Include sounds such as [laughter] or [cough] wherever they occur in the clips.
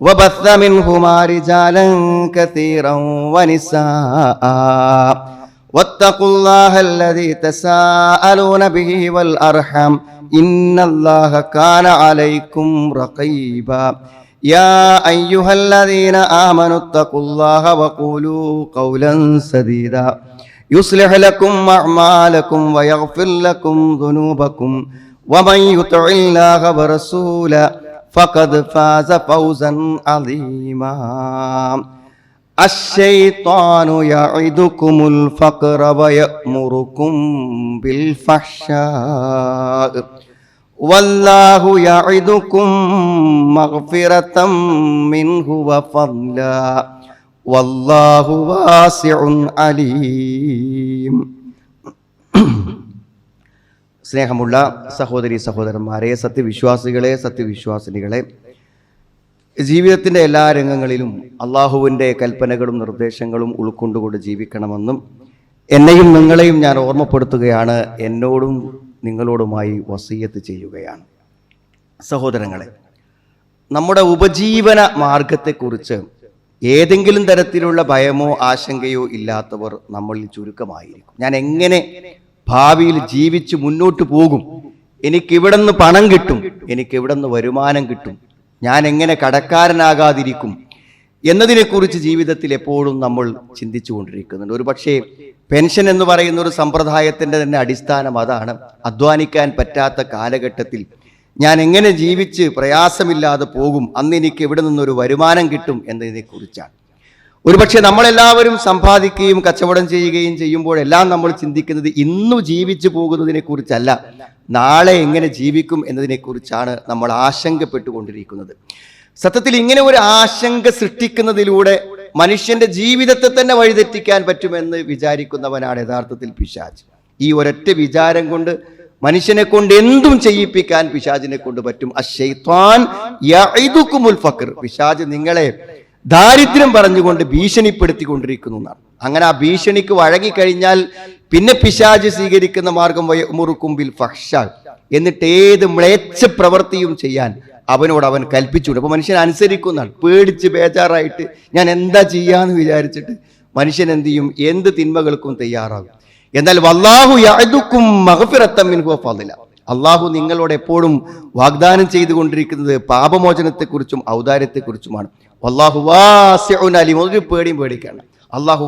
وبث منهما رجالا كثيرا ونساء واتقوا الله الذي تساءلون به والأرحم إن الله كان عليكم رقيبا يا أيها الذين آمنوا اتقوا الله وقولوا قولا سديدا يصلح لكم أعمالكم ويغفر لكم ذنوبكم ومن يطع الله ورسوله فقد فاز فوزا عظيما. الشيطان يعدكم الفقر ويأمركم بالفحشاء. والله يعدكم مغفرة منه وفضلا. والله واسع عليم. [clears throat] സ്നേഹമുള്ള സഹോദരി സഹോദരന്മാരെ സത്യവിശ്വാസികളെ സത്യവിശ്വാസിനികളെ ജീവിതത്തിന്റെ എല്ലാ രംഗങ്ങളിലും അള്ളാഹുവിന്റെ കൽപ്പനകളും നിർദ്ദേശങ്ങളും ഉൾക്കൊണ്ടുകൊണ്ട് ജീവിക്കണമെന്നും എന്നെയും നിങ്ങളെയും ഞാൻ ഓർമ്മപ്പെടുത്തുകയാണ് എന്നോടും നിങ്ങളോടുമായി വസീയത്ത് ചെയ്യുകയാണ്. സഹോദരങ്ങളെ നമ്മുടെ ഉപജീവന മാർഗത്തെക്കുറിച്ച് ഏതെങ്കിലും തരത്തിലുള്ള ഭയമോ ആശങ്കയോ ഇല്ലാത്തവർ നമ്മളിൽ ചുരുക്കമായിരിക്കും. ഞാൻ എങ്ങനെ ഭാവിയിൽ ജീവിച്ച് മുന്നോട്ട് പോകും. എനിക്ക് ഇവിടെ നിന്ന് പണം കിട്ടും. എനിക്ക് ഇവിടെ നിന്ന് വരുമാനം കിട്ടും. ഞാൻ എങ്ങനെ കടക്കാരനാകാതിരിക്കും എന്നതിനെക്കുറിച്ച് ജീവിതത്തിൽ എപ്പോഴും നമ്മൾ ചിന്തിച്ചു കൊണ്ടിരിക്കുന്നുണ്ട് ഒരു പക്ഷേ പെൻഷൻ എന്ന് പറയുന്ന ഒരു സമ്പ്രദായത്തിന്റെ തന്നെ അടിസ്ഥാനം അതാണ്. അധ്വാനിക്കാൻ പറ്റാത്ത കാലഘട്ടത്തിൽ ഞാൻ എങ്ങനെ ജീവിച്ച് പ്രയാസമില്ലാതെ പോകും. അന്ന് എനിക്ക് ഇവിടെ നിന്നൊരു വരുമാനം കിട്ടും എന്നതിനെക്കുറിച്ചാണ്. ഒരുപക്ഷെ നമ്മളെല്ലാവരും സമ്പാദിക്കുകയും കച്ചവടം ചെയ്യുകയും ചെയ്യുമ്പോഴെല്ലാം നമ്മൾ ചിന്തിക്കുന്നത് ഇന്നു ജീവിച്ചു പോകുന്നതിനെ കുറിച്ചല്ല നാളെ എങ്ങനെ ജീവിക്കും എന്നതിനെക്കുറിച്ചാണ് നമ്മൾ ആശങ്കപ്പെട്ടുകൊണ്ടിരിക്കുന്നത്. സത്യത്തിൽ ഇങ്ങനെ ഒരു ആശങ്ക സൃഷ്ടിക്കുന്നതിലൂടെ മനുഷ്യന്റെ ജീവിതത്തെ തന്നെ വഴിതെറ്റിക്കാൻ പറ്റുമെന്ന് വിചാരിക്കുന്നവനാണ് യഥാർത്ഥത്തിൽ പിശാജ് ഈ ഒരൊറ്റ വിചാരം കൊണ്ട് മനുഷ്യനെ കൊണ്ട് എന്തും ചെയ്യിപ്പിക്കാൻ പിശാജിനെ കൊണ്ട് പറ്റും. അശൈത്വാൻ പിശാജ് നിങ്ങളെ ദാരിദ്ര്യം പറഞ്ഞുകൊണ്ട് ഭീഷണിപ്പെടുത്തിക്കൊണ്ടിരിക്കുന്നു എന്നാണ്. അങ്ങനെ ആ ഭീഷണിക്ക് വഴങ്ങിക്കഴിഞ്ഞാൽ പിന്നെ പിശാജ് സ്വീകരിക്കുന്ന മാർഗം മുറുക്കുമ്പിൽ ഫക്ഷ എന്നിട്ട് ഏത് മ്ലേച്ഛ പ്രവൃത്തിയും ചെയ്യാൻ അവനോട് അവൻ കൽപ്പിച്ചുകൊണ്ട്. അപ്പൊ മനുഷ്യൻ അനുസരിക്കുന്നതാണ് പേടിച്ച് ബേജാറായിട്ട് ഞാൻ എന്താ ചെയ്യാന്ന് വിചാരിച്ചിട്ട് മനുഷ്യൻ എന്ത് ചെയ്യും? എന്ത് തിന്മകൾക്കും തയ്യാറാകും. എന്നാൽ വല്ലാഹു യാതുക്കും മഹഫിറത്തമ്മിൻ ഫളില അള്ളാഹു നിങ്ങളോട് എപ്പോഴും വാഗ്ദാനം ചെയ്തുകൊണ്ടിരിക്കുന്നത് പാപമോചനത്തെക്കുറിച്ചും ഔദാര്യത്തെക്കുറിച്ചുമാണ്. അള്ളാഹു വാസ്യഉൻ അലീം. ഒരു പേടിയും പേടിക്കണം അള്ളാഹു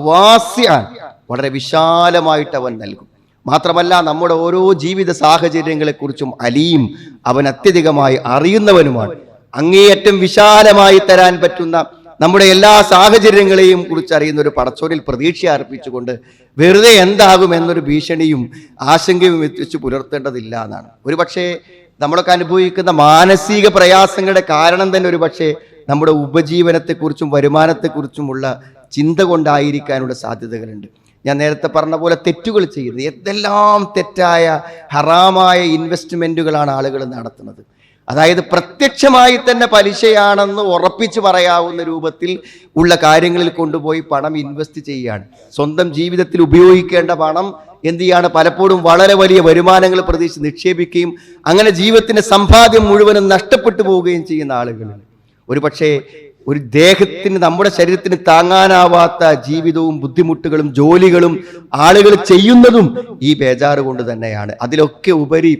വളരെ വിശാലമായിട്ട് അവൻ നൽകും. മാത്രമല്ല നമ്മുടെ ഓരോ ജീവിത സാഹചര്യങ്ങളെക്കുറിച്ചും അലിയും അവൻ അത്യധികമായി അറിയുന്നവനുമാണ്. അങ്ങേയറ്റം വിശാലമായി തരാൻ പറ്റുന്ന നമ്മുടെ എല്ലാ സാഹചര്യങ്ങളെയും കുറിച്ച് അറിയുന്ന ഒരു പടച്ചോരിൽ പ്രതീക്ഷ അർപ്പിച്ചുകൊണ്ട് വെറുതെ എന്താകും എന്നൊരു ഭീഷണിയും ആശങ്കയും വെച്ച് പുലർത്തേണ്ടതില്ല എന്നാണ്. ഒരു പക്ഷേ നമ്മളൊക്കെ അനുഭവിക്കുന്ന മാനസിക പ്രയാസങ്ങളുടെ കാരണം തന്നെ ഒരു പക്ഷേ നമ്മുടെ ഉപജീവനത്തെക്കുറിച്ചും വരുമാനത്തെക്കുറിച്ചുമുള്ള ചിന്ത കൊണ്ടായിരിക്കാനുള്ള സാധ്യതകളുണ്ട്. ഞാൻ നേരത്തെ പറഞ്ഞ പോലെ തെറ്റുകൾ ചെയ്യുന്നത് എന്തെല്ലാം തെറ്റായ ഹറാമായ ഇൻവെസ്റ്റ്മെന്റുകളാണ് ആളുകൾ നടത്തുന്നത്. അതായത് പ്രത്യക്ഷമായി തന്നെ പലിശയാണെന്ന് ഉറപ്പിച്ച് പറയാവുന്ന രൂപത്തിൽ ഉള്ള കാര്യങ്ങളിൽ കൊണ്ടുപോയി പണം ഇൻവെസ്റ്റ് ചെയ്യുകയാണ്. സ്വന്തം ജീവിതത്തിൽ ഉപയോഗിക്കേണ്ട പണം എന്ത് ചെയ്യാണ്? പലപ്പോഴും വളരെ വലിയ വരുമാനങ്ങൾ പ്രതീക്ഷിച്ച് നിക്ഷേപിക്കുകയും അങ്ങനെ ജീവിതത്തിന്റെ സമ്പാദ്യം മുഴുവനും നഷ്ടപ്പെട്ടു പോവുകയും ചെയ്യുന്ന ആളുകളുണ്ട് ഒരു പക്ഷേ ഒരു ദേഹത്തിന് നമ്മുടെ ശരീരത്തിന് താങ്ങാനാവാത്ത ജീവിതവും ബുദ്ധിമുട്ടുകളും ജോലികളും ആളുകൾ ചെയ്യുന്നതും ഈ ബേജാറ് കൊണ്ട് തന്നെയാണ്. അതിലൊക്കെ ഉപരി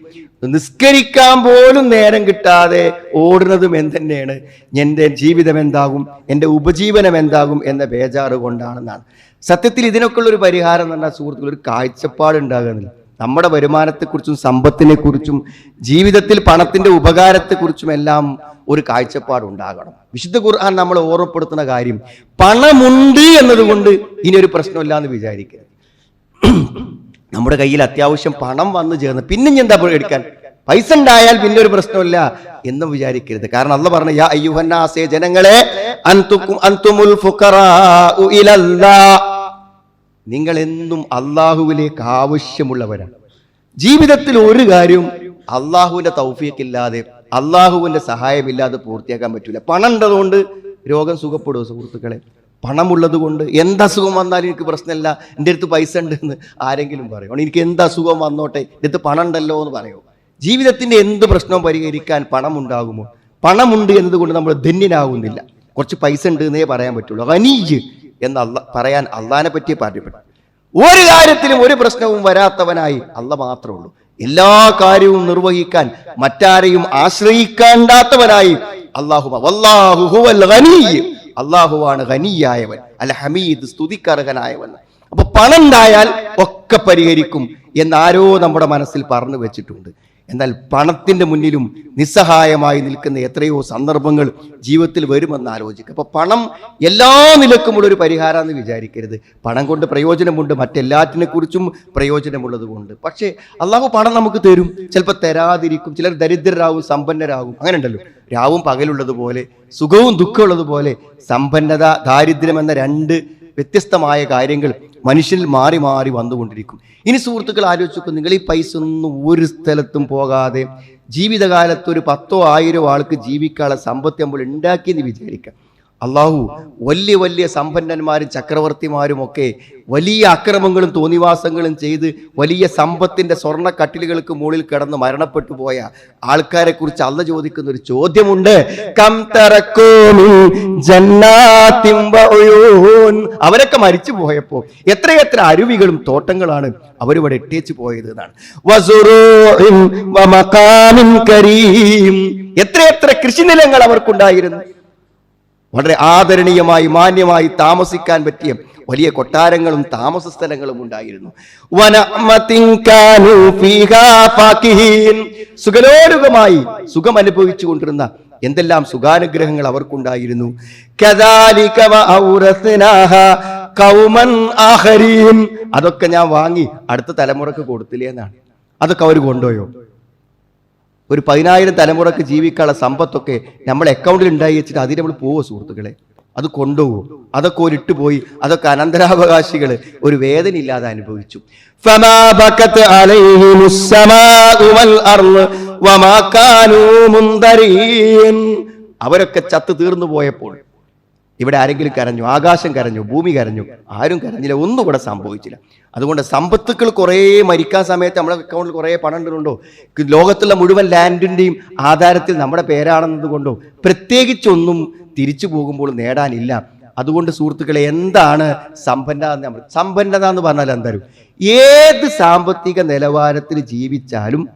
നിസ്കരിക്കാൻ പോലും നേരം കിട്ടാതെ ഓടുന്നതും എന്തെന്നെയാണ്? എന്റെ ജീവിതം എന്താകും? എന്റെ ഉപജീവനം എന്താകും? എന്ന ബേജാറ് കൊണ്ടാണെന്നാണ്. സത്യത്തിൽ ഇതിനൊക്കെയുള്ള ഒരു പരിഹാരം എന്ന് പറഞ്ഞാൽ സുഹൃത്തുക്കൾ ഒരു കാഴ്ചപ്പാട് ഉണ്ടാകുന്നില്ല നമ്മുടെ വരുമാനത്തെക്കുറിച്ചും സമ്പത്തിനെക്കുറിച്ചും ജീവിതത്തിൽ പണത്തിന്റെ ഉപകാരത്തെക്കുറിച്ചും എല്ലാം ഒരു കാഴ്ചപ്പാട് ഉണ്ടാകണം വിശുദ്ധ ഖുർആൻ നമ്മൾ ഓർമ്മപ്പെടുത്തുന്ന കാര്യം പണമുണ്ട് എന്നതുകൊണ്ട് ഇനി ഒരു പ്രശ്നമില്ല എന്ന് വിചാരിക്കരുത്. നമ്മുടെ കയ്യിൽ അത്യാവശ്യം പണം വന്നു ചേർന്ന് പിന്നെ ഇനി എന്താ എടുക്കാൻ? പൈസ ഉണ്ടായാൽ പിന്നെ ഒരു പ്രശ്നമില്ല എന്ന് വിചാരിക്കരുത്. കാരണം അല്ല പറഞ്ഞ യാ അയ്യുഹന്നാസേ ജനങ്ങളെ അൻതുക്കും അൻതുമുൽ ഫുഖറാഉ ഇലല്ലാ. നിങ്ങൾ എന്നും അള്ളാഹുവിലേക്ക് ആവശ്യമുള്ളവരാണ്. ജീവിതത്തിൽ ഒരു കാര്യവും അള്ളാഹുവിന്റെ തൗഫീക്കില്ലാതെ അള്ളാഹുവിന്റെ സഹായമില്ലാതെ പൂർത്തിയാക്കാൻ പറ്റില്ല പണം ഉണ്ടതുകൊണ്ട് രോഗം സുഖപ്പെടുമോ സുഹൃത്തുക്കളെ? പണമുള്ളത് കൊണ്ട് എന്ത് അസുഖം വന്നാലും എനിക്ക് പ്രശ്നമില്ല. എന്റെ അടുത്ത് പൈസ ഉണ്ട് എന്ന് ആരെങ്കിലും പറയും. എനിക്ക് എന്ത് അസുഖം വന്നോട്ടെ? എന്റെ അടുത്ത് പണം ഉണ്ടല്ലോ എന്ന് പറയുമോ ജീവിതത്തിന്റെ എന്ത് പ്രശ്നവും പരിഹരിക്കാൻ പണം ഉണ്ടാകുമോ പണമുണ്ട് എന്നതുകൊണ്ട് നമ്മൾ ധന്യനാകുന്നില്ല. കുറച്ച് പൈസ ഉണ്ട് എന്നേ പറയാൻ പറ്റുള്ളൂ. അനീജ് എന്ന് അല്ല പറയാൻ അള്ളഹാനെ പറ്റി പറയപ്പെട്ടു ഒരു കാര്യത്തിലും ഒരു പ്രശ്നവും വരാത്തവനായി അല്ല മാത്രമേ ഉള്ളൂ. എല്ലാ കാര്യവും നിർവഹിക്കാൻ മറ്റാരെയും ആശ്രയിക്കേണ്ടാത്തവനായി അള്ളാഹു. അള്ളാഹുവാണ് ഖനിയായവൻ അല്ല ഹമീദ് സ്തുതിക്കർഹനായവൻ അപ്പൊ പണം ഉണ്ടായാൽ ഒക്കെ പരിഹരിക്കും എന്നാരോ നമ്മുടെ മനസ്സിൽ പറഞ്ഞു വെച്ചിട്ടുണ്ട്. എന്നാൽ പണത്തിന്റെ മുന്നിലും നിസ്സഹായമായി നിൽക്കുന്ന എത്രയോ സന്ദർഭങ്ങൾ ജീവിതത്തിൽ വരുമെന്ന് ആലോചിക്കുക അപ്പോൾ പണം എല്ലാ നിലക്കുമുള്ള ഒരു പരിഹാരമെന്ന് വിചാരിക്കരുത്. പണം കൊണ്ട് പ്രയോജനമുണ്ട് മറ്റെല്ലാറ്റിനെക്കുറിച്ചും പ്രയോജനമുള്ളത് കൊണ്ട്. പക്ഷേ അള്ളാഹു പണം നമുക്ക് തരും. ചിലപ്പോൾ തരാതിരിക്കും ചിലർ ദരിദ്രരാകും സമ്പന്നരാകും. അങ്ങനെ ഉണ്ടല്ലോ രാവും പകലുള്ളതുപോലെ സുഖവും ദുഃഖമുള്ളതുപോലെ സമ്പന്നത ദാരിദ്ര്യം എന്ന രണ്ട് വ്യത്യസ്തമായ കാര്യങ്ങൾ മനുഷ്യനിൽ മാറി മാറി വന്നുകൊണ്ടിരിക്കും. ഇനി സുഹൃത്തുക്കൾ ആലോചിക്കും നിങ്ങൾ ഈ പൈസ ഒന്നും ഒരു സ്ഥലത്തും പോകാതെ ജീവിതകാലത്ത് ഒരു പത്തോ ആയിരോ ആൾക്ക് ജീവിക്കാനുള്ള സമ്പത്ത് നമ്മൾ ഉണ്ടാക്കിയെന്ന് വിചാരിക്കാം. അള്ളാഹു വലിയ വലിയ സമ്പന്നന്മാരും ചക്രവർത്തിമാരും ഒക്കെ വലിയ അക്രമങ്ങളും തോന്നിവാസങ്ങളും ചെയ്ത് വലിയ സമ്പത്തിന്റെ സ്വർണ കട്ടിലുകൾക്ക് മുകളിൽ കിടന്ന് മരണപ്പെട്ടു പോയ ആൾക്കാരെ കുറിച്ച് അല്ല ചോദിക്കുന്ന ഒരു ചോദ്യമുണ്ട് കം അവരൊക്കെ മരിച്ചു പോയപ്പോൾ എത്രയെത്ര അരുവികളും തോട്ടങ്ങളാണ് അവരിവിടെ ഇട്ടേച്ചു പോയത് എന്നാണ്. എത്രയെത്ര കൃഷിനിലങ്ങൾ അവർക്കുണ്ടായിരുന്നു. വളരെ ആദരണീയമായി മാന്യമായി താമസിക്കാൻ പറ്റിയ വലിയ കൊട്ടാരങ്ങളും താമസ സ്ഥലങ്ങളും ഉണ്ടായിരുന്നു. സുഖലോലുകമായി സുഖം അനുഭവിച്ചു കൊണ്ടിരുന്ന എന്തെല്ലാം സുഖാനുഗ്രഹങ്ങൾ അവർക്കുണ്ടായിരുന്നു ആഖരീൻ. അതൊക്കെ ഞാൻ വാങ്ങി അടുത്ത തലമുറയ്ക്ക് കൊടുത്തില്ലേ എന്നാണ് അതൊക്കെ അവർ കൊണ്ടുപോയോ ഒരു പതിനായിരം തലമുറയ്ക്ക് ജീവിക്കാനുള്ള സമ്പത്തൊക്കെ നമ്മൾ അക്കൗണ്ടിൽ ഉണ്ടായി വെച്ചിട്ട് അതിന് നമ്മൾ പോവോ സുഹൃത്തുക്കളെ? അത് കൊണ്ടുപോകും അതൊക്കെ ഒരിട്ട് പോയി അതൊക്കെ അനന്തരാവകാശികൾ ഒരു വേദന ഇല്ലാതെ അനുഭവിച്ചു. അവരൊക്കെ ചത്തു തീർന്നു പോയപ്പോൾ ഇവിടെ ആരെങ്കിലും കരഞ്ഞു ആകാശം കരഞ്ഞു ഭൂമി കരഞ്ഞു ആരും കരഞ്ഞില്ല ഒന്നും ഇവിടെ സംഭവിച്ചില്ല. അതുകൊണ്ട് സമ്പത്തുക്കൾ കുറേ മരിക്കാൻ സമയത്ത് നമ്മുടെ അക്കൗണ്ടിൽ കുറേ പണം ഉണ്ടോ ലോകത്തുള്ള മുഴുവൻ ലാൻഡിന്റെയും ആധാരത്തിൽ നമ്മുടെ പേരാണെന്നതുകൊണ്ടോ പ്രത്യേകിച്ചൊന്നും തിരിച്ചു പോകുമ്പോൾ നേടാനില്ല. അതുകൊണ്ട് സുഹൃത്തുക്കളെ എന്താണ് സമ്പന്നത എന്ന് നമ്മൾ സമ്പന്നത എന്ന് പറഞ്ഞാൽ എന്തായാലും ഏത് സാമ്പത്തിക നിലവാരത്തിൽ ജീവിച്ചാലും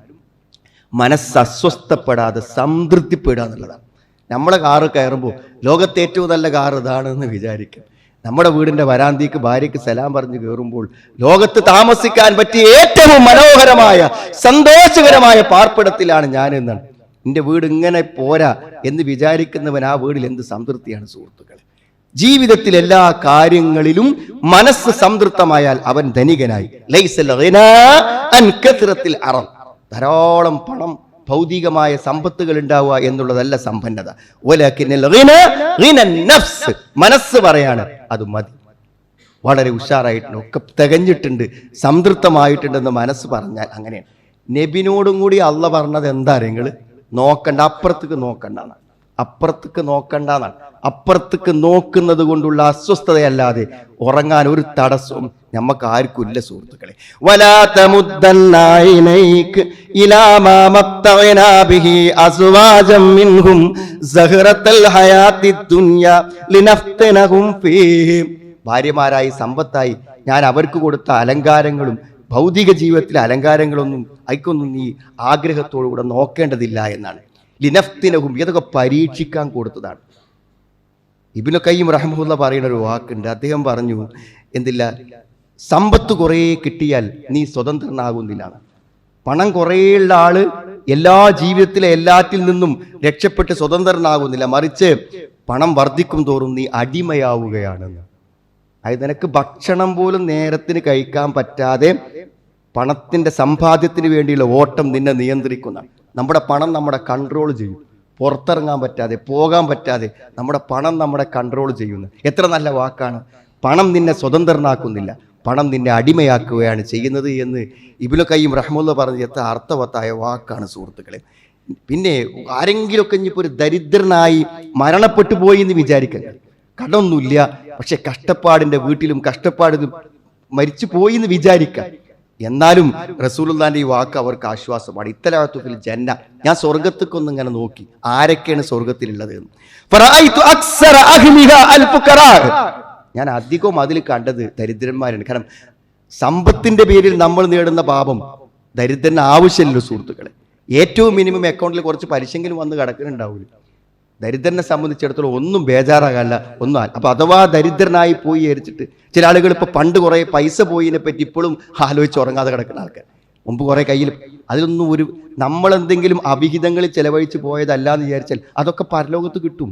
മനസ്സസ്വസ്ഥപ്പെടാതെ സംതൃപ്തിപ്പെടുക എന്നുള്ളതാണ്. നമ്മളെ കാറ് കയറുമ്പോൾ ലോകത്തെ ഏറ്റവും നല്ല കാർ ഇതാണെന്ന് വിചാരിക്കും. നമ്മുടെ വീടിന്റെ വരാന്തിക്ക് ഭാര്യയ്ക്ക് സലാം പറഞ്ഞ് കയറുമ്പോൾ ലോകത്ത് താമസിക്കാൻ പറ്റിയ ഏറ്റവും മനോഹരമായ സന്തോഷകരമായ പാർപ്പിടത്തിലാണ് ഞാൻ എന്നാണ് എന്റെ വീട് ഇങ്ങനെ പോരാ എന്ന് വിചാരിക്കുന്നവൻ ആ വീടിൽ എന്ത് സംതൃപ്തിയാണ് സുഹൃത്തുക്കളെ. ജീവിതത്തിൽ എല്ലാ കാര്യങ്ങളിലും മനസ്സ് സംതൃപ്തമായാൽ അവൻ ധനികനായി. ലൈസൽ അറം. ധാരാളം പണം ഭൗതികമായ സമ്പത്തുകൾ ഉണ്ടാവുക എന്നുള്ളതല്ല സമ്പന്നത. മനസ്സ് പറയാണ് അത് മതി. വളരെ ഉഷാറായിട്ടുണ്ട് ഒക്കെ തികഞ്ഞിട്ടുണ്ട് സംതൃപ്തമായിട്ടുണ്ടെന്ന് മനസ്സ് പറഞ്ഞാൽ അങ്ങനെയാണ്. നബിനോടും കൂടി അള്ള പറഞ്ഞത് എന്താ നിങ്ങൾ നോക്കണ്ട അപ്പുറത്തേക്ക് നോക്കണ്ടാണ് അപ്പുറത്തേക്ക് നോക്കണ്ടെന്നാണ്. അപ്പുറത്തേക്ക് നോക്കുന്നത് കൊണ്ടുള്ള അസ്വസ്ഥതയല്ലാതെ ഉറങ്ങാൻ ഒരു തടസ്സവും നമുക്ക് ആർക്കും ഇല്ല സുഹൃത്തുക്കളെ. ഭാര്യമാരായി സമ്പത്തായി ഞാൻ അവർക്ക് കൊടുത്ത അലങ്കാരങ്ങളും ഭൗതിക ജീവിതത്തിലെ അലങ്കാരങ്ങളൊന്നും അയക്കൊന്നും നീ ആഗ്രഹത്തോടു കൂടെ നോക്കേണ്ടതില്ല എന്നാണ്. ലിനഫ്തിനഹും ഇതൊക്കെ പരീക്ഷിക്കാൻ കൊടുത്തതാണ്. ഇബിനു കയ്യും റഹ്മുല്ല പറയുന്ന ഒരു വാക്കുണ്ട്. അദ്ദേഹം പറഞ്ഞു എന്തില്ല സമ്പത്ത് കുറേ കിട്ടിയാൽ നീ സ്വതന്ത്രനാകുന്നില്ലാണ് പണം കുറേയുള്ള ആൾ എല്ലാ ജീവിതത്തിലെ എല്ലാറ്റിൽ നിന്നും രക്ഷപ്പെട്ട് സ്വതന്ത്രനാകുന്നില്ല. മറിച്ച് പണം വർദ്ധിക്കും തോറും നീ അടിമയാവുകയാണെന്ന്. അത് നിനക്ക് ഭക്ഷണം പോലും നേരത്തിന് കഴിക്കാൻ പറ്റാതെ പണത്തിന്റെ സമ്പാദ്യത്തിന് വേണ്ടിയുള്ള ഓട്ടം നിന്നെ നിയന്ത്രിക്കുന്ന നമ്മുടെ പണം നമ്മുടെ കൺട്രോൾ ചെയ്യും. പുറത്തിറങ്ങാൻ പറ്റാതെ പോകാൻ പറ്റാതെ നമ്മുടെ പണം നമ്മുടെ കൺട്രോൾ ചെയ്യുന്നു. എത്ര നല്ല വാക്കാണ്. പണം നിന്നെ സ്വതന്ത്രനാക്കുന്നില്ല. പണം നിന്നെ അടിമയാക്കുകയാണ് ചെയ്യുന്നത് എന്ന് ഇബുല കയ്യും റഹ്മുല്ല പറഞ്ഞ എത്ര അർത്ഥവത്തായ വാക്കാണ് സുഹൃത്തുക്കളെ. പിന്നെ ആരെങ്കിലുമൊക്കെ ഇനിയിപ്പോൾ ഒരു ദരിദ്രനായി മരണപ്പെട്ടു പോയി എന്ന് വിചാരിക്കരുത് കടമൊന്നുമില്ല. പക്ഷെ കഷ്ടപ്പാടിന്റെ വീട്ടിലും കഷ്ടപ്പാടിലും മരിച്ചു പോയി എന്ന് വിചാരിക്കാം. എന്നാലും റസൂലുള്ളാന്റെ ഈ വാക്ക് അവർക്ക് ആശ്വാസമാണ്. ഇത്തലാത്തുഫിൽ ജന്ന. ഞാൻ സ്വർഗത്തേക്കൊന്നും ഇങ്ങനെ നോക്കി. ആരൊക്കെയാണ് സ്വർഗത്തിലുള്ളത്. ഞാൻ അധികവും അതിൽ കണ്ടത് ദരിദ്രന്മാരാണ്. കാരണം സമ്പത്തിന്റെ പേരിൽ നമ്മൾ നേടുന്ന പാപം ദരിദ്രന് ആവശ്യമില്ല സുഹൃത്തുക്കളെ. ഏറ്റവും മിനിമം അക്കൗണ്ടിൽ കുറച്ച് പലിശെങ്കിലും വന്ന് കിടക്കുന്നുണ്ടാവില്ല ദരിദ്രനെ സംബന്ധിച്ചിടത്തോളം ഒന്നും ബേജാറാകാല്ല ഒന്നും ആ- അപ്പൊ അഥവാ ദരിദ്രനായി പോയി ഏരിച്ചിട്ട് ചില ആളുകൾ ഇപ്പോൾ പണ്ട് കുറേ പൈസ പോയതിനെ പറ്റി ഇപ്പോഴും ആലോചിച്ച് ഉറങ്ങാതെ കിടക്കുന്ന ആൾക്കാർ. മുമ്പ് കുറേ കയ്യിൽ അതിലൊന്നും ഒരു നമ്മളെന്തെങ്കിലും അവിഹിതങ്ങളിൽ ചെലവഴിച്ച് പോയതല്ലാന്ന് വിചാരിച്ചാൽ അതൊക്കെ പരലോകത്ത് കിട്ടും.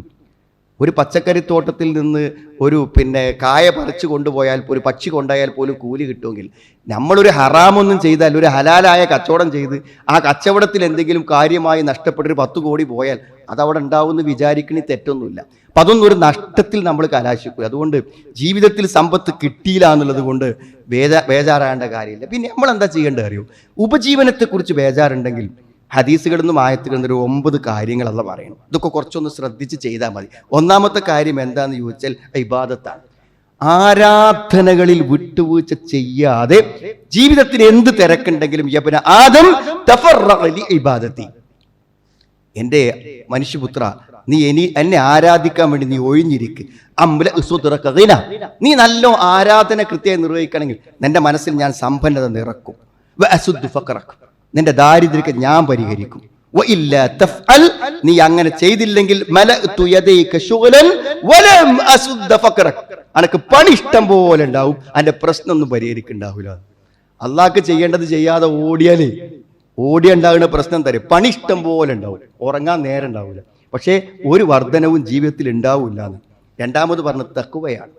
ഒരു പച്ചക്കറിത്തോട്ടത്തിൽ നിന്ന് ഒരു പിന്നെ കായ പറിച്ചു കൊണ്ടുപോയാൽ ഒരു പക്ഷി കൊണ്ടായാൽ പോലും കൂലി കിട്ടുമെങ്കിൽ നമ്മളൊരു ഹറാമൊന്നും ചെയ്താൽ ഒരു ഹലാലായ കച്ചവടം ചെയ്ത് ആ കച്ചവടത്തിൽ എന്തെങ്കിലും കാര്യമായി നഷ്ടപ്പെട്ടൊരു പത്ത് കോടി പോയാൽ അതവിടെ ഉണ്ടാവുമെന്ന് വിചാരിക്കണി തെറ്റൊന്നുമില്ല. അപ്പം അതൊന്നും ഒരു നഷ്ടത്തിൽ നമ്മൾ കലാശിക്കും. അതുകൊണ്ട് ജീവിതത്തിൽ സമ്പത്ത് കിട്ടിയില്ല എന്നുള്ളത് കൊണ്ട് ബേജാ ബേജാറാകേണ്ട കാര്യമില്ല. പിന്നെ നമ്മൾ എന്താ ചെയ്യേണ്ടത് അറിയോ? ഉപജീവനത്തെക്കുറിച്ച് ബേജാറുണ്ടെങ്കിൽ ഹദീസുകളിൽ നിന്നും ആയത്തുകളിൽ നിന്നൊരു ഒമ്പത് കാര്യങ്ങളല്ല പറയണം ഇതൊക്കെ കുറച്ചൊന്ന് ശ്രദ്ധിച്ച് ചെയ്താൽ മതി. ഒന്നാമത്തെ കാര്യം എന്താന്ന് ചോദിച്ചാൽ ഇബാദത്താണ്. ആരാധനകളിൽ വിട്ടുവീഴ്ച ചെയ്യാതെ ജീവിതത്തിന് എന്ത് തിരക്കുണ്ടെങ്കിലും യബന ആദം ഇബാദത്തി. എന്റെ മനുഷ്യപുത്ര നീ എനി എന്നെ ആരാധിക്കാൻ വേണ്ടി നീ ഒഴിഞ്ഞിരിക്ക്. അമ്പല ഉസുതുറക്ക ഗിന. നീ നല്ല ആരാധന കൃത്യമായി നിർവഹിക്കണമെങ്കിൽ നിന്റെ മനസ്സിൽ ഞാൻ സമ്പന്നത നിറക്കും. ഫഖറക്. നിന്റെ ദാരിദ്ര്യത്തെ ഞാൻ പരിഹരിക്കും. നീ അങ്ങനെ ചെയ്തില്ലെങ്കിൽ. അനക്ക് പണി ഇഷ്ടം പോലെ ഉണ്ടാവും അതിന്റെ പ്രശ്നമൊന്നും പരിഹരിക്കുന്നുണ്ടാവില്ല അള്ളാഹ്ക്ക് ചെയ്യേണ്ടത് ചെയ്യാതെ ഓടിയാലേ ഓടി ഉണ്ടാകുന്ന പ്രശ്നം തരും പണി ഇഷ്ടം പോലെ ഉണ്ടാവും ഉറങ്ങാൻ നേരം ഉണ്ടാവില്ല പക്ഷേ ഒരു വർധനവും ജീവിതത്തിൽ ഉണ്ടാവില്ല എന്ന് രണ്ടാമത് പറഞ്ഞ തക്കുവയാണ്.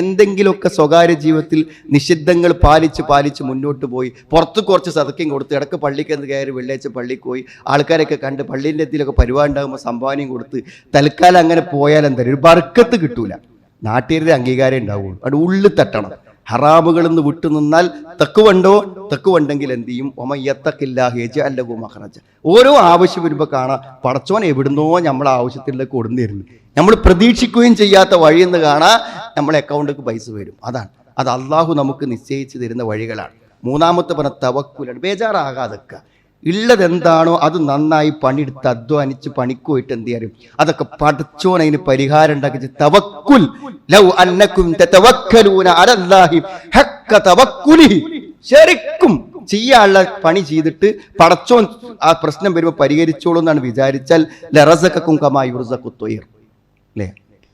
എന്തെങ്കിലുമൊക്കെ സ്വകാര്യ ജീവിതത്തിൽ നിഷിദ്ധങ്ങൾ പാലിച്ച് പാലിച്ച് മുന്നോട്ട് പോയി പുറത്ത് കുറച്ച് സതക്കം കൊടുത്ത് ഇടയ്ക്ക് പള്ളിക്ക് എന്ന് കയറി വെള്ളിയാഴ്ച പള്ളിക്ക് പോയി ആൾക്കാരൊക്കെ കണ്ട് പള്ളീന്റെ എത്തിയിലൊക്കെ പരിപാടി ഉണ്ടാകുമ്പോൾ സംഭാവനയും കൊടുത്ത് തൽക്കാലം അങ്ങനെ പോയാൽ എന്തായാലും ഒരു ബർക്കത്ത് കിട്ടൂല. നാട്ടുകാരുടെ അംഗീകാരം ഉണ്ടാവുള്ളൂ. അവിടെ ഉള്ളിൽ തട്ടണം. ഹറാമുകളിൽ നിന്ന് വിട്ടുനിന്നാൽ തെക്കുവണ്ടോ? തെക്കുവണ്ടെങ്കിൽ എന്ത് ചെയ്യും? ഒമയ്യത്തക്കില്ലാഹേജ് മഹറജ ഓരോ ആവശ്യം വരുമ്പോൾ കാണാം പടച്ചോൻ എവിടുന്നോ നമ്മളെ ആവശ്യത്തിലേക്ക് കൊടുന്നിരുന്നു. നമ്മൾ പ്രതീക്ഷിക്കുകയും ചെയ്യാത്ത വഴിയെന്ന് കാണാൻ നമ്മളെ അക്കൗണ്ടിലേക്ക് പൈസ വരും. അതാണ്. അത് അള്ളാഹു നമുക്ക് നിശ്ചയിച്ചു തരുന്ന വഴികളാണ്. മൂന്നാമത്തെ പറഞ്ഞ തവക്കുലാണ്. ബേജാറാകാതൊക്കെ ഉള്ളത് എന്താണോ അത് നന്നായി പണിയെടുത്ത് അധ്വാനിച്ച് പണിക്ക് പോയിട്ട് എന്ത് ചെയ്യും? അതൊക്കെ പഠിച്ചോൻ അതിന് പരിഹാരം ഉണ്ടാക്കി തവക്കുൽ ലൗ അന്നക്കും അലല്ലാഹി ശരിക്കും ചെയ്യാനുള്ള പണി ചെയ്തിട്ട് പടച്ചോൻ ആ പ്രശ്നം വരുമ്പോൾ പരിഹരിച്ചോളൂ എന്നാണ് വിചാരിച്ചാൽ ലറസക്കും കമായി യുർസക്കുത്തൊയർ അല്ലേ?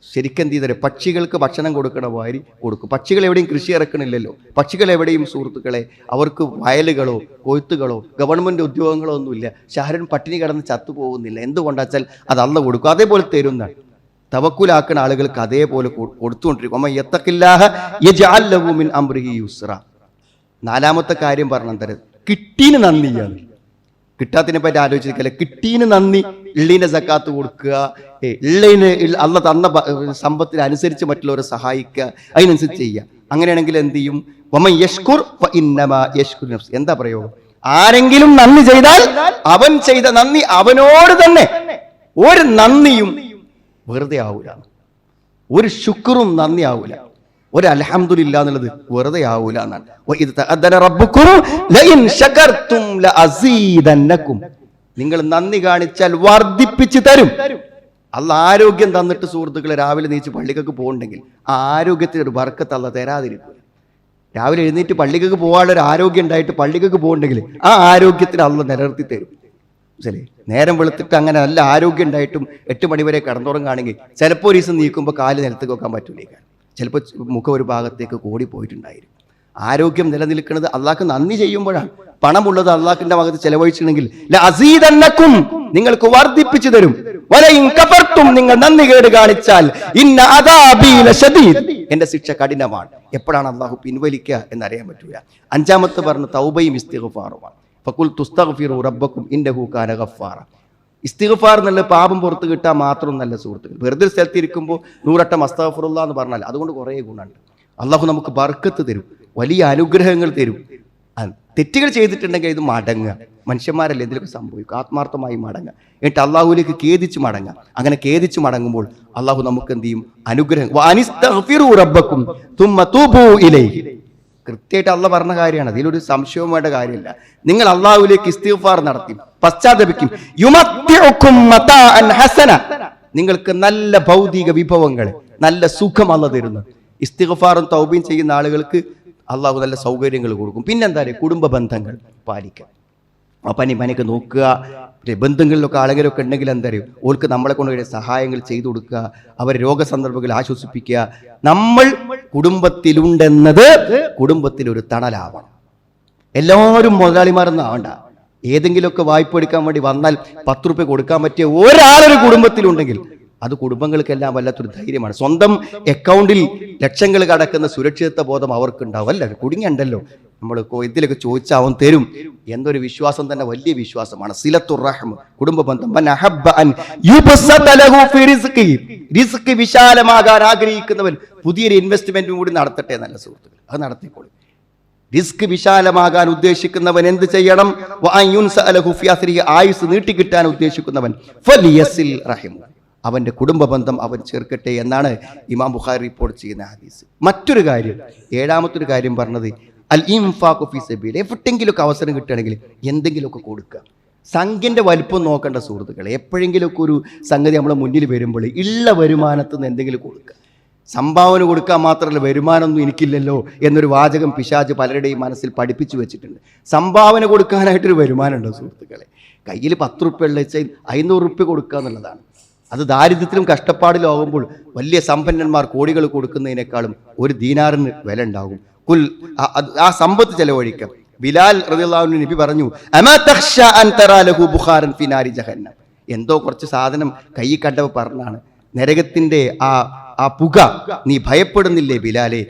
ശരിക്കും എന്ത് ചെയ്തത് പക്ഷികൾക്ക് ഭക്ഷണം കൊടുക്കണ മാതിരി കൊടുക്കും. പക്ഷികൾ എവിടെയും കൃഷി ഇറക്കണില്ലല്ലോ. പക്ഷികൾ എവിടെയും സുഹൃത്തുക്കളെ അവർക്ക് വയലുകളോ കൊയ്ത്തുകളോ ഗവൺമെന്റ് ഉദ്യോഗങ്ങളോ ഒന്നുമില്ല. ഷാരൻ പട്ടിണി കിടന്ന് ചത്തുപോകുന്നില്ല എന്തുകൊണ്ടാച്ചാൽ അത് അന്ന് കൊടുക്കും. അതേപോലെ തരുന്ന തവക്കുലാക്കുന്ന ആളുകൾക്ക് അതേപോലെ കൊടുത്തുകൊണ്ടിരിക്കും. അമ്മ യത്തക്കില്ലാഹ യജഅൽ ലഹു മിൻ അംറിഹി യുസ്ര നാലാമത്തെ കാര്യം പറഞ്ഞത് കിട്ടീന് നന്ദിയാണ് കിട്ടാത്തിനെ പറ്റി ആലോചിച്ചിരിക്കല്ലേ? കിട്ടീന് നന്ദി. ഇള്ളിനെ സക്കാത്ത് കൊടുക്കുക. ഇള്ള- അള്ള തന്ന സമ്പത്തിനനുസരിച്ച് മറ്റുള്ളവരെ സഹായിക്കുക. അതിനനുസരിച്ച് ചെയ്യുക. അങ്ങനെയാണെങ്കിൽ എന്ത് ചെയ്യും? വമ യഷ്കുർ യഷ്കുർ നഫ്സ്. എന്താ പറയുക ആരെങ്കിലും നന്ദി ചെയ്താൽ അവൻ ചെയ്ത നന്ദി അവനോട് തന്നെ. ഒരു നന്ദിയും വെറുതെ ആവൂല. ഒരു ശുക്രും നന്ദി ആവൂല. ഒരു അലഹമില്ല എന്നുള്ളത് വെറുതെ ആവൂല എന്നാണ്. നിങ്ങൾ നന്ദി കാണിച്ചാൽ വർദ്ധിപ്പിച്ച് തരും. അല്ല ആരോഗ്യം തന്നിട്ട് സുഹൃത്തുക്കളെ രാവിലെ നീച്ച് പള്ളിക്കൊക്കെ പോകുന്നുണ്ടെങ്കിൽ ആ ആരോഗ്യത്തിന് ഒരു വർക്കത്ത് അല്ല തരാതിരിക്കും രാവിലെ എഴുന്നേറ്റ് പള്ളിക്കൊക്കെ പോകാനുള്ള ഒരു ആരോഗ്യം ഉണ്ടായിട്ട് പള്ളിക്കൊക്കെ പോകുന്നുണ്ടെങ്കിൽ ആ ആരോഗ്യത്തിന് അല്ല നിലനിർത്തി തരും. ശരി നേരം വെളുത്തിട്ട് അങ്ങനെ നല്ല ആരോഗ്യം ഉണ്ടായിട്ടും എട്ട് മണിവരെ കടന്നുറങ്ങുകയാണെങ്കിൽ ചിലപ്പോൾ ഒരു ദിവസം നീക്കുമ്പോൾ കാൽ നിലത്തേക്ക് വെക്കാൻ പറ്റില്ല ചിലപ്പോൾ മുഖം ഒരു ഭാഗത്തേക്ക് കൂടി പോയിട്ടുണ്ടായിരിക്കും. ആരോഗ്യം നിലനിൽക്കുന്നത് അള്ളാഹ്ക്ക് നന്ദി ചെയ്യുമ്പോഴാണ്. പണമുള്ളത് അള്ളാഹിന്റെ ഭാഗത്ത് ചെലവഴിച്ചിട്ടുണ്ടെങ്കിൽ നിങ്ങൾക്ക് വർദ്ധിപ്പിച്ചു തരും. കഫർത്തും നിങ്ങൾ നന്ദി കേട് കാണിച്ചാൽ ഇന്ന. എന്റെ ശിക്ഷ കഠിനമാണ്. എപ്പോഴാണ് അള്ളാഹു പിൻവലിക്കുക എന്നറിയാൻ പറ്റൂല. അഞ്ചാമത്തെ പറഞ്ഞ തൗബയും ഇസ്തിഗ്ഫാറുമാണ്. ഫക്കുൽ തുസ്തഗ്ഫിറു റബ്ബക്കും ഇന്നഹു കാന ഗഫാറ. ഇസ്തിഗ്ഫാർ എന്നുള്ള പാപം പുറത്ത് കിട്ടാൻ മാത്രം നല്ല സുഹൃത്തുക്കൾ. വെറുതെ സ്ഥലത്തിരിക്കുമ്പോൾ നൂറട്ടം അസ്തഫറുള്ള എന്ന് പറഞ്ഞാൽ അതുകൊണ്ട് കുറേ ഗുണമുണ്ട്. അള്ളാഹു നമുക്ക് ബർക്കത്ത് തരും. വലിയ അനുഗ്രഹങ്ങൾ തരും. തെറ്റുകൾ ചെയ്തിട്ടുണ്ടെങ്കിൽ ഇത് മടങ്ങുക. മനുഷ്യന്മാരല്ലേ ഇതിലൊക്കെ സംഭവിക്കും ആത്മാർത്ഥമായി മടങ്ങുക. എന്നിട്ട് അള്ളാഹുലേക്ക് ഖേദിച്ച് മടങ്ങുക. അങ്ങനെ ഖേദിച്ച് മടങ്ങുമ്പോൾ അള്ളാഹു നമുക്ക് എന്ത് ചെയ്യും? അനുഗ്രഹം. റബ്ബക്കും കൃത്യമായിട്ട് അള്ള പറഞ്ഞ കാര്യമാണ്. അതിലൊരു സംശയവും വേണ്ട കാര്യമില്ല. നിങ്ങൾ അള്ളാഹുലേക്ക് ഇസ്തിഗ്ഫാർ നടത്തി പശ്ചാത്തപിക്കും. നിങ്ങൾക്ക് നല്ല ഭൗതിക വിഭവങ്ങൾ നല്ല സുഖം അല്ല തരുന്നു. ഇസ്തിഫാറും തൗബയും ചെയ്യുന്ന ആളുകൾക്ക് അള്ളാഹു നല്ല സൗകര്യങ്ങൾ കൊടുക്കും. പിന്നെന്താ പറയുക കുടുംബ ബന്ധങ്ങൾ പാലിക്കുക. പനി പനിക്ക് നോക്കുക. ബന്ധങ്ങളിലൊക്കെ ആളുകളൊക്കെ ഉണ്ടെങ്കിൽ എന്താ അറിയും? ഓൾക്ക് നമ്മളെ കൊണ്ട് സഹായങ്ങൾ ചെയ്തു കൊടുക്കുക. അവരെ രോഗസന്ദർഭങ്ങളിൽ ആശ്വസിപ്പിക്കുക. നമ്മൾ കുടുംബത്തിലുണ്ടെന്നത് കുടുംബത്തിൽ ഒരു തണലാവണം. എല്ലാവരും മുതലാളിമാരൊന്നും ആവണ്ട. ഏതെങ്കിലുമൊക്കെ വായ്പ എടുക്കാൻ വേണ്ടി വന്നാൽ പത്ത് റുപ്യ കൊടുക്കാൻ പറ്റിയ ഒരാളൊരു കുടുംബത്തിലുണ്ടെങ്കിൽ അത് കുടുംബങ്ങൾക്കെല്ലാം വല്ലാത്തൊരു ധൈര്യമാണ്. സ്വന്തം അക്കൗണ്ടിൽ ലക്ഷങ്ങൾ കടക്കുന്ന സുരക്ഷിതത്വ ബോധം അവർക്കുണ്ടാവും അല്ല? കുടുങ്ങിയുണ്ടല്ലോ. നമ്മൾ ഇതിലൊക്കെ ചോദിച്ചാൽ അവൻ തരും. എന്നൊരു വിശ്വാസം തന്നെ വലിയ വിശ്വാസമാണ്. സിലത്തുർ റഹ്മ കുടുംബ ബന്ധം. വിശാലമാകാൻ ആഗ്രഹിക്കുന്നവൻ പുതിയൊരു ഇൻവെസ്റ്റ്മെന്റും കൂടി നടത്തട്ടെ നല്ല സുഹൃത്തുക്കൾ അത് നടത്തിക്കോളൂ. റിസ്ക് വിശാലമാകാൻ ഉദ്ദേശിക്കുന്നവൻ എന്ത് ചെയ്യണം. ആയുസ് നീട്ടിക്കിട്ടാൻ ഉദ്ദേശിക്കുന്നവൻ. റഹിമു. അവന്റെ കുടുംബ ബന്ധം അവൻ ചേർക്കട്ടെ എന്നാണ് ഇമാം ബുഖാരി റിപ്പോർട്ട് ചെയ്യുന്ന ഹദീസ്. മറ്റൊരു കാര്യം ഏഴാമത്തൊരു കാര്യം പറഞ്ഞത് അൽ ഇംഫാഖ് ഫി എബിയിൽ എവിടെയെങ്കിലുമൊക്കെ അവസരം കിട്ടുകയാണെങ്കിൽ എന്തെങ്കിലുമൊക്കെ കൊടുക്കുക. സംഘിന്റെ വലിപ്പം നോക്കേണ്ട സുഹൃത്തുക്കളെ എപ്പോഴെങ്കിലുമൊക്കെ ഒരു സംഗതി നമ്മളെ മുന്നിൽ വരുമ്പോൾ ഉള്ള വരുമാനത്തിൽ നിന്ന് എന്തെങ്കിലും കൊടുക്കുക. സംഭാവന കൊടുക്കാൻ മാത്രമല്ല വരുമാനമൊന്നും എനിക്കില്ലല്ലോ എന്നൊരു വാചകം പിശാജ് പലരുടെയും മനസ്സിൽ പഠിപ്പിച്ചു വെച്ചിട്ടുണ്ട്. സംഭാവന കൊടുക്കാനായിട്ടൊരു വരുമാനമുണ്ടോ സുഹൃത്തുക്കളെ. കയ്യിൽ പത്ത് റുപ്യ ഉള്ള വെച്ചാൽ അഞ്ഞൂറ് റുപ്യ കൊടുക്കുക എന്നുള്ളതാണ്. അത് ദാരിദ്ര്യത്തിലും കഷ്ടപ്പാടിലാകുമ്പോൾ വലിയ സമ്പന്നന്മാർ കോടികൾ കൊടുക്കുന്നതിനേക്കാളും ഒരു ദീനാറിന് വില ഉണ്ടാകും. കുൽ ആ- സമ്പത്ത് ചെലവഴിക്കാം. ബിലാൽ റളിയല്ലാഹു നബി പറഞ്ഞു ജഹന്നം. എന്തോ കുറച്ച് സാധനം കൈ കണ്ടവ പറഞ്ഞാണ്. നരകത്തിന്റെ ആ ആ പുക നീ ഭയപ്പെടുന്നില്ലേ ബിലാലെ?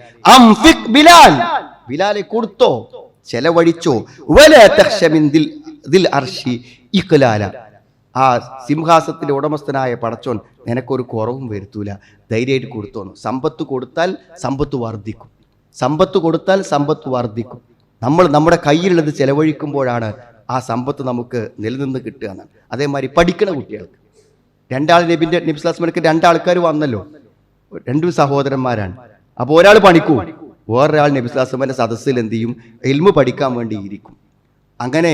ബിലാൽ. ബിലാലെ കൊടുത്തോ? ചെലവഴിച്ചോ? അർശി ഇഖ്ലാല. ആ സിംഹാസത്തിലെ ഉടമസ്ഥനായ പടച്ചോൻ നിനക്കൊരു കുറവും വരുത്തൂല. ധൈര്യമായിട്ട് കൊടുത്തോന്നു സമ്പത്ത് കൊടുത്താൽ സമ്പത്ത് വർദ്ധിക്കും. സമ്പത്ത് കൊടുത്താൽ സമ്പത്ത് വർദ്ധിക്കും. നമ്മൾ നമ്മുടെ കയ്യിലുള്ളത് ചെലവഴിക്കുമ്പോഴാണ് ആ സമ്പത്ത് നമുക്ക് നിലനിന്ന് കിട്ടുക എന്നാണ്. അതേമാതിരി പഠിക്കണ കുട്ടികൾക്ക്. രണ്ടാൾ നബിന്റെ നബിസ്ലാസ്മനക്ക് രണ്ടാൾക്കാർ വന്നല്ലോ. രണ്ടും സഹോദരന്മാരാണ്. അപ്പോൾ ഒരാൾ പണിക്കും വേറൊരാൾ നബിസ്ലാസ്മന്റെ സദസ്സിൽ എന്ത് ചെയ്യും? എൽമു പഠിക്കാൻ വേണ്ടി ഇരിക്കും. അങ്ങനെ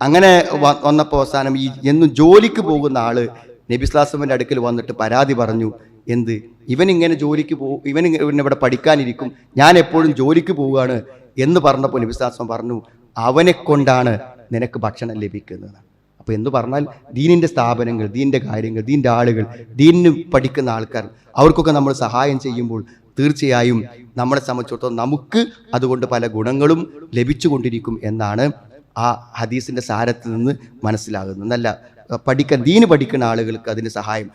അങ്ങനെ വന്നപ്പോൾ അവസാനം ഈ എന്നും ജോലിക്ക് പോകുന്ന ആൾ നബിസ്ലാസ്മന്റെ അടുക്കൽ വന്നിട്ട് പരാതി പറഞ്ഞു എന്ത്? ഇവൻ ഇങ്ങനെ ജോലിക്ക് പോ ഇവൻ ഇവിടെ പഠിക്കാനിരിക്കും ഞാൻ എപ്പോഴും ജോലിക്ക് പോവുകയാണ് എന്ന് പറഞ്ഞപ്പോൾ നബിസ്ലാസം പറഞ്ഞു അവനെ കൊണ്ടാണ് നിനക്ക് ഭക്ഷണം ലഭിക്കുന്നത്. അപ്പോൾ എന്ന് പറഞ്ഞാൽ ദീനിന്റെ സ്ഥാപനങ്ങൾ ദീനിന്റെ കാര്യങ്ങൾ ദീന്റെ ആളുകൾ ദീനിന് പഠിക്കുന്ന ആൾക്കാർ അവർക്കൊക്കെ നമ്മൾ സഹായം ചെയ്യുമ്പോൾ തീർച്ചയായും നമ്മളെ സംബന്ധിച്ചിടത്തോളം നമുക്ക് അതുകൊണ്ട് പല ഗുണങ്ങളും ലഭിച്ചുകൊണ്ടിരിക്കും എന്നാണ് ആ ഹദീസിന്റെ സാരത്തിൽ നിന്ന് മനസ്സിലാകുന്നു. നല്ല പഠിക്കാൻ ദീന് പഠിക്കുന്ന ആളുകൾക്ക് അതിന് സഹായം.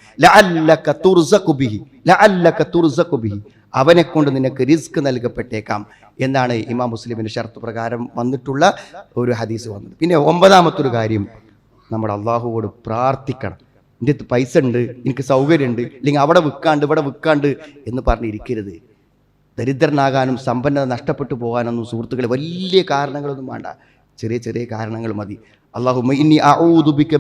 അവനെ കൊണ്ട് നിനക്ക് റിസ്ക് നൽകപ്പെട്ടേക്കാം എന്നാണ് ഇമാം മുസ്ലിമിന്റെ ഷർത്ത് പ്രകാരം വന്നിട്ടുള്ള ഒരു ഹദീസ് വന്നത്. പിന്നെ ഒമ്പതാമത്തൊരു കാര്യം നമ്മൾ അള്ളാഹുവോട് പ്രാർത്ഥിക്കണം. എന്റെ അടുത്ത് പൈസ ഉണ്ട് എനിക്ക് സൗകര്യമുണ്ട് അല്ലെങ്കിൽ അവിടെ വിൽക്കാണ്ട് ഇവിടെ വിൽക്കാണ്ട് എന്ന് പറഞ്ഞിരിക്കരുത്. ദരിദ്രനാകാനും സമ്പന്നത നഷ്ടപ്പെട്ടു പോകാനൊന്നും സുഹൃത്തുക്കളെ വലിയ കാരണങ്ങളൊന്നും വേണ്ട. ചെറിയ ചെറിയ കാരണങ്ങൾ മതി. അള്ളാഹു ഇനി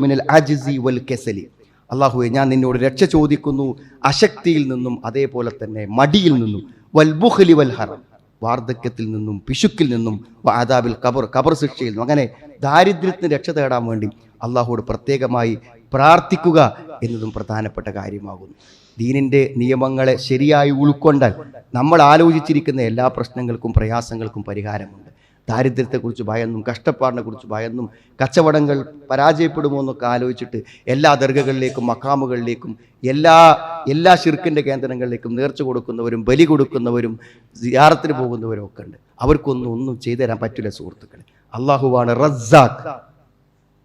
മിനൽ അജിസി വൽ കെസലി. അള്ളാഹുവെ ഞാൻ നിന്നോട് രക്ഷ ചോദിക്കുന്നു. അശക്തിയിൽ നിന്നും അതേപോലെ തന്നെ മടിയിൽ നിന്നും. വൽ ബുഹലി വൽ ഹറം. വാർദ്ധക്യത്തിൽ നിന്നും പിശുക്കിൽ നിന്നും ആദാബിൽ കബർ കബർ ശിക്ഷയിൽ നിന്നും. അങ്ങനെ ദാരിദ്ര്യത്തിന് രക്ഷ തേടാൻ വേണ്ടി അള്ളാഹുവോട് പ്രത്യേകമായി പ്രാർത്ഥിക്കുക എന്നതും പ്രധാനപ്പെട്ട കാര്യമാകുന്നു. ദീനിന്റെ നിയമങ്ങളെ ശരിയായി ഉൾക്കൊണ്ടാൽ നമ്മൾ ആലോചിച്ചിരിക്കുന്ന എല്ലാ പ്രശ്നങ്ങൾക്കും പ്രയാസങ്ങൾക്കും പരിഹാരമുണ്ട്. ദാരിദ്ര്യത്തെക്കുറിച്ച് ഭയന്നും കഷ്ടപ്പാടിനെ കുറിച്ച് ഭയന്നും കച്ചവടങ്ങൾ പരാജയപ്പെടുമോ എന്നൊക്കെ ആലോചിച്ചിട്ട് എല്ലാ ദർഗകളിലേക്കും മക്കാമുകളിലേക്കും എല്ലാ എല്ലാ ഷിർക്കിന്റെ കേന്ദ്രങ്ങളിലേക്കും നേർച്ച കൊടുക്കുന്നവരും ബലി കൊടുക്കുന്നവരും ജിയാറത്തിന് പോകുന്നവരും ഒക്കെ ഉണ്ട്. അവർക്കൊന്നും ഒന്നും ചെയ്തു തരാൻ പറ്റില്ല സുഹൃത്തുക്കളെ. അള്ളാഹുവാണ് റസ്സാഖ്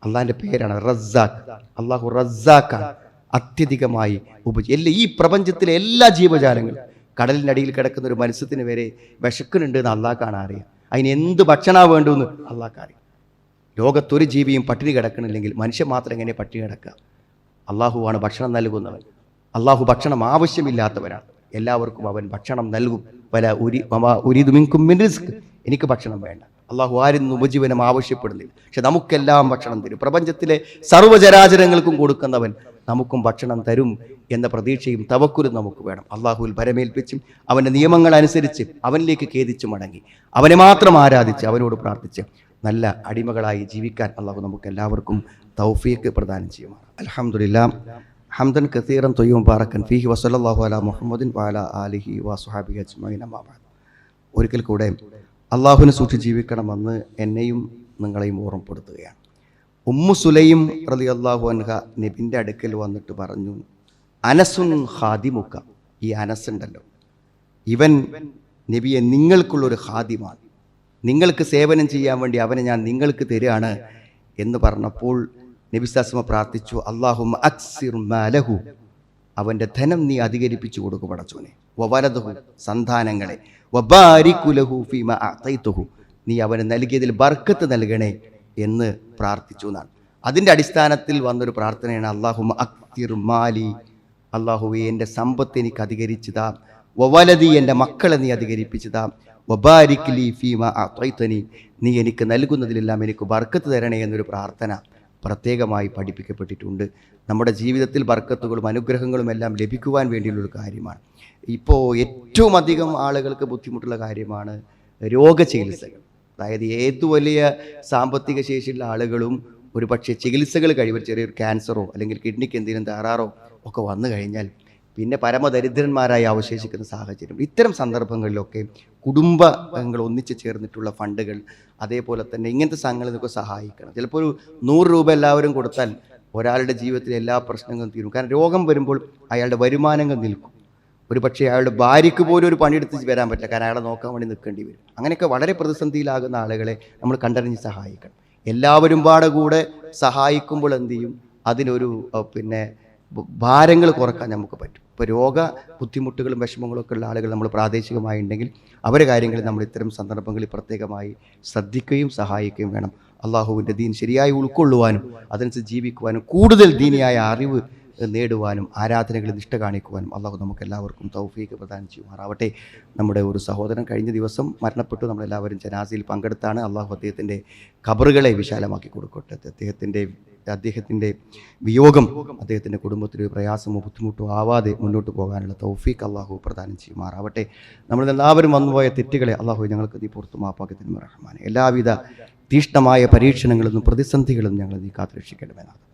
അള്ളാഹിന്റെ പേരാണ് റസ്സാഖ് അള്ളാഹു റസ്സാഖാണ് അത്യധികമായി ഉപജി എല്ലാ ഈ പ്രപഞ്ചത്തിലെ എല്ലാ ജീവജാലങ്ങളും കടലിനടിയിൽ കിടക്കുന്ന ഒരു മത്സ്യത്തിന് വരെ വിശക്കുന്നുണ്ട് എന്ന് അള്ളാഹ് അറിയാം. അതിന് എന്ത് ഭക്ഷണമാണ് വേണ്ടതെന്ന് അള്ളാഹ്ക്കറിയും ലോകത്തൊരു ജീവിയും പട്ടിണി കിടക്കണില്ലെങ്കിൽ മനുഷ്യൻ മാത്രം എങ്ങനെ പട്ടിണി കിടക്കുക? അള്ളാഹുവാണ് ഭക്ഷണം നൽകുന്നവൻ. അള്ളാഹു ഭക്ഷണം ആവശ്യമില്ലാത്തവനാണ്. എല്ലാവർക്കും അവൻ ഭക്ഷണം നൽകും. വല ഉരി ഉരിതുമിൻകും റിസ്ക്. എനിക്ക് ഭക്ഷണം വേണ്ട. അള്ളാഹു ആരും ഉപജീവനം ആവശ്യപ്പെടുന്നില്ല. പക്ഷെ നമുക്കെല്ലാം ഭക്ഷണം തരും. പ്രപഞ്ചത്തിലെ സർവചരാചരങ്ങൾക്കും കൊടുക്കുന്നവൻ നമുക്കും ഭക്ഷണം തരും എന്ന പ്രതീക്ഷയും തവക്കുലും നമുക്ക് വേണം. അള്ളാഹുവിൽ ഭരമേൽപ്പിച്ചും അവന്റെ നിയമങ്ങൾ അനുസരിച്ച് അവനിലേക്ക് ഖേദിച്ചു മടങ്ങി അവനെ മാത്രം ആരാധിച്ച് അവനോട് പ്രാർത്ഥിച്ച് നല്ല അടിമകളായി ജീവിക്കാൻ അള്ളാഹു നമുക്ക് എല്ലാവർക്കും തൗഫീക്ക് പ്രദാനം ചെയ്യുമാണ് അലഹമുല്ല ഹംദൻ കസീറൻ തൊയ്യും പാറക്കൻ ഫിഹി വസല്ലാഹു അല മുഹമ്മദിൻ വാല അലിഹി വസുഹാബി അജ്മൈൻ ഒരിക്കൽ കൂടെ അള്ളാഹുവിനെ സൂക്ഷിച്ച് ജീവിക്കണമെന്ന് എന്നെയും നിങ്ങളെയും ഓർമ്മപ്പെടുത്തുകയാണ്. ഉമ്മു സുലൈം റലി അള്ളാഹു അൻഹ നബിന്റെ അടുക്കൽ വന്നിട്ട് പറഞ്ഞു അനസുൻ ഹാദിമുക്ക ഈ അനസ് ഉണ്ടല്ലോ. ഇവൻ നബിയെ നിങ്ങൾക്കുള്ളൊരു ഹാദിമാണ് നിങ്ങൾക്ക് സേവനം ചെയ്യാൻ വേണ്ടി അവനെ ഞാൻ നിങ്ങൾക്ക് തരികയാണ് എന്ന് പറഞ്ഞപ്പോൾ നബി സാസ്മ പ്രാർത്ഥിച്ചു അള്ളാഹു അക്സിർ മലഹു. അവന്റെ ധനം നീ അധികരിപ്പിച്ചു കൊടുക്കും പടച്ചോനെ. വവലതുഹു സന്താനങ്ങളെ. വബാരിക്കുലഹു ഫീമ അത്തൈത്തുഹു നീ അവന് നൽകിയതിൽ ബർക്കത്ത് നൽകണേ. എന്ന് പ്രാർത്ഥിച്ചു എന്നാണ്. അതിന്റെ അടിസ്ഥാനത്തിൽ വന്നൊരു പ്രാർത്ഥനയാണ് അള്ളാഹു അക്തിർ മാലി അള്ളാഹുവെ എന്റെ സമ്പത്ത് എനിക്ക് അധികരിച്ചതാ വവലതി എന്റെ മക്കളെ നീ അധികരിപ്പിച്ചതാ വബാരിക്ലി ഫീമ അത്വൈത്തനി നീ എനിക്ക് നൽകുന്നതിലെല്ലാം എനിക്ക് ബർക്കത്ത് തരണേ എന്നൊരു പ്രാർത്ഥന പ്രത്യേകമായി പഠിപ്പിക്കപ്പെട്ടിട്ടുണ്ട്. നമ്മുടെ ജീവിതത്തിൽ ബർക്കത്തുകളും അനുഗ്രഹങ്ങളും എല്ലാം ലഭിക്കുവാൻ വേണ്ടിയുള്ളൊരു കാര്യമാണ്. ഇപ്പോൾ ഏറ്റവും അധികം ആളുകൾക്ക് ബുദ്ധിമുട്ടുള്ള കാര്യമാണ് രോഗചികിത്സകൾ. അതായത് ഏത് വലിയ സാമ്പത്തിക ശേഷിയുള്ള ആളുകളും ഒരു പക്ഷേ ചികിത്സകൾ കഴിവ് ചെറിയൊരു ക്യാൻസറോ അല്ലെങ്കിൽ കിഡ്നിക്ക് എന്തെങ്കിലും തകരാറോ ഒക്കെ വന്നു കഴിഞ്ഞാൽ പിന്നെ പരമദരിദ്രന്മാരായി അവശേഷിക്കുന്ന സാഹചര്യം. ഇത്തരം സന്ദർഭങ്ങളിലൊക്കെ കുടുംബങ്ങൾ ഒന്നിച്ചു ചേർന്നിട്ടുള്ള ഫണ്ടുകൾ അതേപോലെ തന്നെ ഇങ്ങനത്തെ സംഘങ്ങളിൽ നിന്നൊക്കെ സഹായിക്കണം. ചിലപ്പോൾ ഒരു നൂറ് രൂപ എല്ലാവരും കൊടുത്താൽ ഒരാളുടെ ജീവിതത്തിലെ എല്ലാ പ്രശ്നങ്ങളും തീരും. കാരണം രോഗം വരുമ്പോൾ അയാളുടെ വരുമാനങ്ങൾ നിൽക്കും. ഒരു പക്ഷേ അയാളുടെ ഭാര്യയ്ക്ക് പോലും ഒരു പണിയെടുത്ത് വരാൻ പറ്റില്ല. കാരണം അയാളെ നോക്കാൻ വേണ്ടി നിൽക്കേണ്ടി വരും. അങ്ങനെയൊക്കെ വളരെ പ്രതിസന്ധിയിലാകുന്ന ആളുകളെ നമ്മൾ കണ്ടറിഞ്ഞ് സഹായിക്കണം. എല്ലാവരും പാടെ കൂടെ സഹായിക്കുമ്പോൾ എന്ത് ചെയ്യും? അതിനൊരു പിന്നെ ഭാരങ്ങൾ കുറയ്ക്കാൻ നമുക്ക് പറ്റും. ഇപ്പോൾ രോഗ ബുദ്ധിമുട്ടുകളും വിഷമങ്ങളും ഒക്കെ ഉള്ള ആളുകൾ നമ്മൾ പ്രാദേശികമായി ഉണ്ടെങ്കിൽ അവരുടെ കാര്യങ്ങളിൽ നമ്മൾ ഇത്തരം സന്ദർഭങ്ങളിൽ പ്രത്യേകമായി ശ്രദ്ധിക്കുകയും സഹായിക്കുകയും വേണം. അള്ളാഹുവിന്റെ ദീൻ ശരിയായി ഉൾക്കൊള്ളുവാനും അതനുസരിച്ച് ജീവിക്കുവാനും കൂടുതൽ ദീനിയായ അറിവ് നേടുവാനും ആരാധനകളിൽ നിഷ്ഠ കാണിക്കുവാനും അള്ളാഹു നമുക്ക് എല്ലാവർക്കും തൗഫീക്ക് പ്രദാനം ചെയ്യുമാറാവട്ടെ. നമ്മുടെ ഒരു സഹോദരൻ കഴിഞ്ഞ ദിവസം മരണപ്പെട്ടു. നമ്മളെല്ലാവരും ജനാസിയിൽ പങ്കെടുത്താണ്. അള്ളാഹു അദ്ദേഹത്തിന്റെ ഖബറുകളെ വിശാലമാക്കി കൊടുക്കട്ടെ. അദ്ദേഹത്തിന്റെ അദ്ദേഹത്തിന്റെ വിയോഗം അദ്ദേഹത്തിന്റെ കുടുംബത്തിന് പ്രയാസമോ ബുദ്ധിമുട്ടോ ആവാതെ മുന്നോട്ട് പോകാനുള്ള തൗഫീഖ് അള്ളാഹു പ്രദാനം ചെയ്യുമാറാവട്ടെ. നമ്മളെല്ലാവരും വന്നുപോയ തെറ്റുകളെ അള്ളാഹു ഞങ്ങൾക്ക് നീ പുറത്തു മാപ്പാക്കി റഹ്മാൻ എല്ലാവിധ തീഷ്ണമായ പരീക്ഷണങ്ങളും നിന്നും ഞങ്ങൾ നീ കാത്തുരക്ഷിക്കണമെന്നാണ്